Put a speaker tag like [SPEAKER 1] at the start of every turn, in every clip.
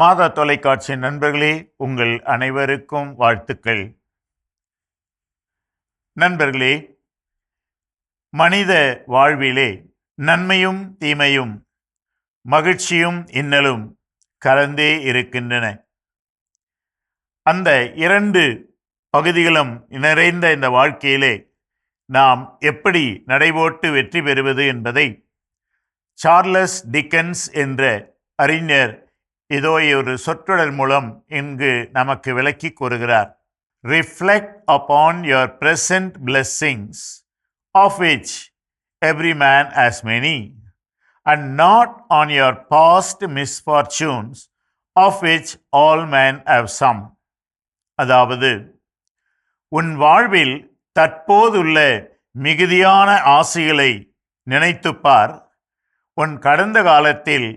[SPEAKER 1] மாதா தொலைக்காட்சி நண்பர்களே உங்கள் அனைவருக்கும் வாழ்த்துக்கள். நண்பர்களே மனித வாழ்விலே நன்மையும் தீமையும் மகிழ்ச்சியும் இன்னலும் கலந்தே இருக்கின்றன. அந்த இரண்டு பகுதிகளும் நிறைந்த இந்த வாழ்க்கையிலே நாம் எப்படி நடைபோட்டு வெற்றி பெறுவது என்பதை சார்லஸ் டிக்கன்ஸ் என்ற அறிஞர் இதோ ஒரு சொற்றொடர் மூலம் இங்கு நமக்கு விளக்கி கூறுகிறார் reflect upon your present blessings of which every man has many and not on your past misfortunes of which all men have some அதாவது உன் வாழ்வில் தற்போதுள்ள மிகுதியான ஆசைகளை நினைத்துப்பார் உன் கடந்த காலத்தில்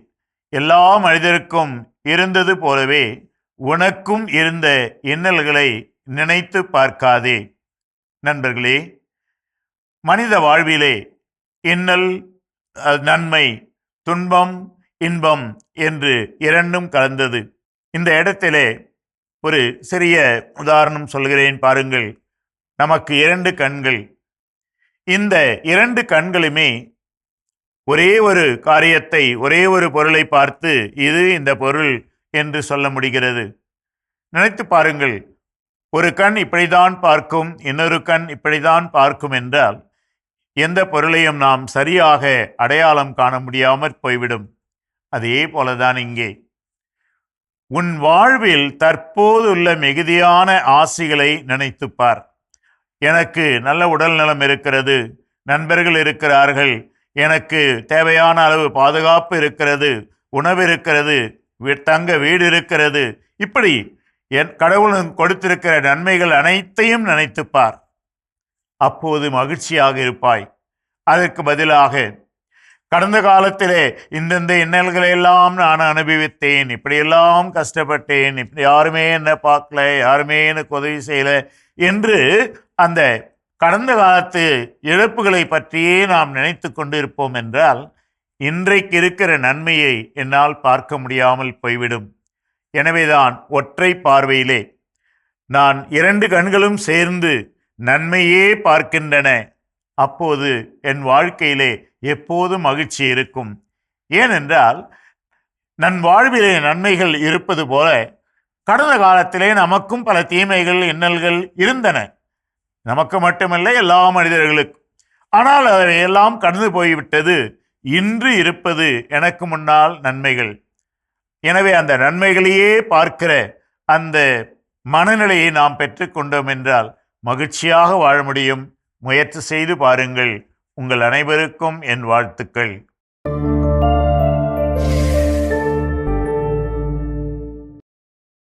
[SPEAKER 1] எல்லா மனிதருக்கும் இருந்தது போலவே உனக்கும் இருந்த இன்னல்களை நினைத்து பார்க்காதே. நண்பர்களே மனித வாழ்விலே இன்னல் நன்மை துன்பம் இன்பம் என்று இரண்டும் கலந்தது. இந்த இடத்திலே ஒரு சிறிய உதாரணம் சொல்கிறேன் பாருங்கள். நமக்கு இரண்டு கண்கள். இந்த இரண்டு கண்களுமே ஒரே ஒரு காரியத்தை ஒரே ஒரு பொருளை பார்த்து இது இந்த பொருள் என்று சொல்ல முடிகிறது. நினைத்து பாருங்கள் ஒரு கண் இப்படிதான் பார்க்கும் இன்னொரு கண் இப்படிதான் பார்க்கும் என்றால் எந்த பொருளையும் நாம் சரியாக அடையாளம் காண முடியாமற் போய்விடும். அதே போலதான் இங்கே. உன் வாழ்வில் தற்போதுள்ள மிகுதியான ஆசைகளை நினைத்துப்பார் எனக்கு நல்ல உடல் நலம் இருக்கிறது நண்பர்கள் இருக்கிறார்கள் எனக்கு தேவையான அளவு பாதுகாப்பு இருக்கிறது உணவு இருக்கிறது வீ- தங்க வீடு இருக்கிறது. இப்படி என் கடவுளும் கொடுத்திருக்கிற நன்மைகள் அனைத்தையும் நினைத்துப்பார். அப்போது மகிழ்ச்சியாக இருப்பாய். அதற்கு பதிலாக கடந்த காலத்திலே இந்தந்த இன்னல்களை எல்லாம் நான் அனுபவித்தேன். இப்படியெல்லாம் கஷ்டப்பட்டேன். இப்படி யாருமே என்ன பார்க்கல யாருமே எனக்கு உதவி செய்யலை என்று அந்த கடந்த காலத்து இழப்புகளை பற்றியே நாம் நினைத்து கொண்டு இருப்போம் என்றால் இன்றைக்கு இருக்கிற நன்மையை என்னால் பார்க்க முடியாமல் போய்விடும். எனவேதான் ஒற்றை பார்வையிலே நான் இரண்டு கண்களும் சேர்ந்து நன்மையே பார்க்கின்றன. அப்போது என் வாழ்க்கையிலே எப்போதும் மகிழ்ச்சி இருக்கும். ஏனென்றால் நன் வாழ்விலே நன்மைகள் இருப்பது போல கடந்த காலத்திலே நமக்கும் பல தீமைகள் இன்னல்கள் இருந்தன. நமக்கு மட்டுமல்ல எல்லா மனிதர்களுக்கும். ஆனால் அதை எல்லாம் கடந்து போய்விட்டது இன்று இருப்பது எனக்கு முன்னால் நன்மைகள். எனவே அந்த நன்மைகளையே பார்க்கிற அந்த மனநிலையை நாம் பெற்றுக்கொண்டோம் என்றால் மகிழ்ச்சியாக வாழ முடியும். முயற்சி செய்து பாருங்கள். உங்கள் அனைவருக்கும் என் வாழ்த்துக்கள்.